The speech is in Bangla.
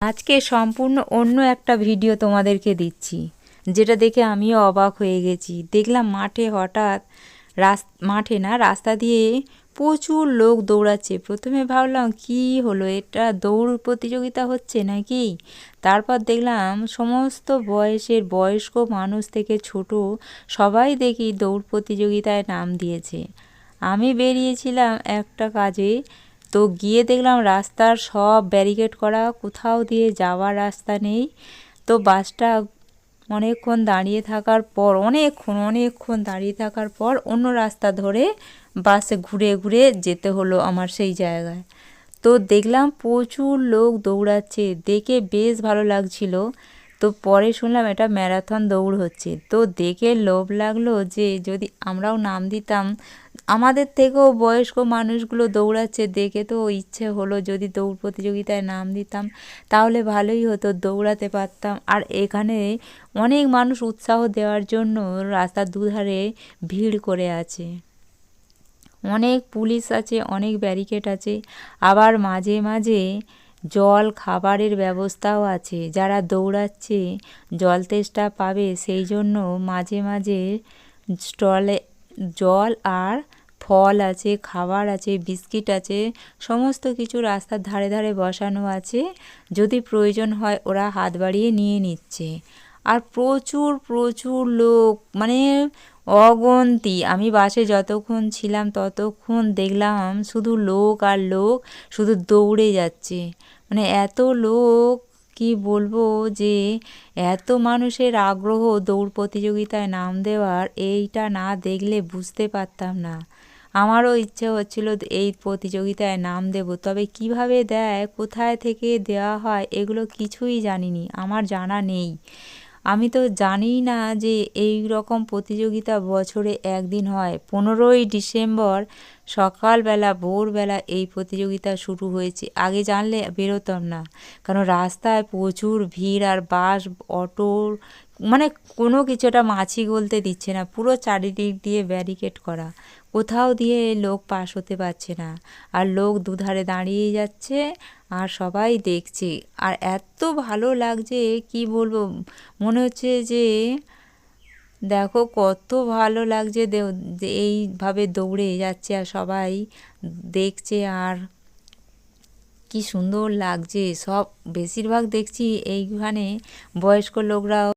আজকে সম্পূর্ণ অন্য একটা ভিডিও তোমাদেরকে দিচ্ছি, যেটা দেখে আমিও অবাক হয়ে গেছি। দেখলাম মাঠে হঠাৎ রাস মাঠে না, রাস্তা দিয়ে প্রচুর লোক দৌড়াচ্ছে। প্রথমে ভাবলাম, কি হলো? এটা দৌড় প্রতিযোগিতা হচ্ছে নাকি? তারপর দেখলাম, সমস্ত বয়সের বয়স্ক মানুষ থেকে ছোট সবাই দেখি দৌড় প্রতিযোগিতায় নাম দিয়েছে। আমি বেরিয়েছিলাম একটা কাজে তো গিয়ে দেখলাম রাস্তার সব ব্যারিকেড করা, কোথাও দিয়ে যাওয়ার রাস্তা নেই। তো বাসটা অনেকক্ষণ দাঁড়িয়ে থাকার পর, অনেকক্ষণ অনেকক্ষণ দাঁড়িয়ে থাকার পর অন্য রাস্তা ধরে বাসে ঘুরে ঘুরে যেতে হলো আমার সেই জায়গায়। তো দেখলাম প্রচুর লোক দৌড়াচ্ছে, দেখে বেশ ভালো লাগছিল। তো পরে শুনলাম এটা ম্যারাথন দৌড় হচ্ছে। তো দেখে লোভ লাগল যে যদি আমরাও নাম দিতাম, আমাদের থেকেও বয়স্ক মানুষগুলো দৌড়াচ্ছে দেখে তো ইচ্ছে হলো যদি দৌড় প্রতিযোগিতায় নাম দিতাম, তাহলে ভালোই হতো, দৌড়াতে পারতাম। আর এখানে অনেক মানুষ উৎসাহ দেওয়ার জন্য রাস্তার দুধারে ভিড় করে আছে। অনেক পুলিশ আছে, অনেক ব্যারিকেড আছে। আবার মাঝে মাঝে জল, খাবারের ব্যবস্থাও আছে। যারা দৌড়াচ্ছে, জল তেষ্টা পাবে। সেই জন্য মাঝে মাঝে স্টলে জল আর ফল আছে, খাবার আছে, বিস্কিট আছে, সমস্ত কিছু রাস্তার ধারে ধারে বসানো আছে। যদি প্রয়োজন হয় ওরা হাত বাড়িয়ে নিয়ে নিচ্ছে। আর প্রচুর প্রচুর লোক মানে অগন্তি। আমি বাসে যতক্ষণ ছিলাম ততক্ষণ দেখলাম শুধু লোক আর লোক শুধু দৌড়ে যাচ্ছে। মানে এত লোক, কি বলব যে এত মানুষের আগ্রহ দৌড় প্রতিযোগিতায় নাম দেওয়ার, এইটা না দেখলে বুঝতে পারতাম না। আমারও ইচ্ছে হচ্ছিল এই প্রতিযোগিতায় নাম দেব, তবে কীভাবে দেয়, কোথায় থেকে দেওয়া হয়, এগুলো কিছুই জানিনি। আমার জানা নেই। আমি তো জানিই না যে এই রকম প্রতিযোগিতা বছরে একদিন হয়। পনেরোই ডিসেম্বর সকালবেলা, ভোরবেলা এই প্রতিযোগিতা শুরু হয়েছে। আগে জানলে বেরোতাম না। কারণ রাস্তায় প্রচুর ভিড় আর বাস, অটো মানে কোনো কিছুটা মাছি গলতে দিচ্ছে না। পুরো চারিদিক দিয়ে ব্যারিকেড করা। কোথাও দিয়ে লোক পাস হতে পারছে না। আর লোক দুধারে দাঁড়িয়ে যাচ্ছে। আর সবাই দেখছে। আর এত ভালো লাগছে, কি বলব? মনে হচ্ছে যে, দেখো কত ভালো লাগছে এইভাবে দৌড়ে যাচ্ছে আর সবাই দেখছে আর কি সুন্দর লাগছে। সব বেশিরভাগ দেখছি এইখানে বয়স্ক লোকরাও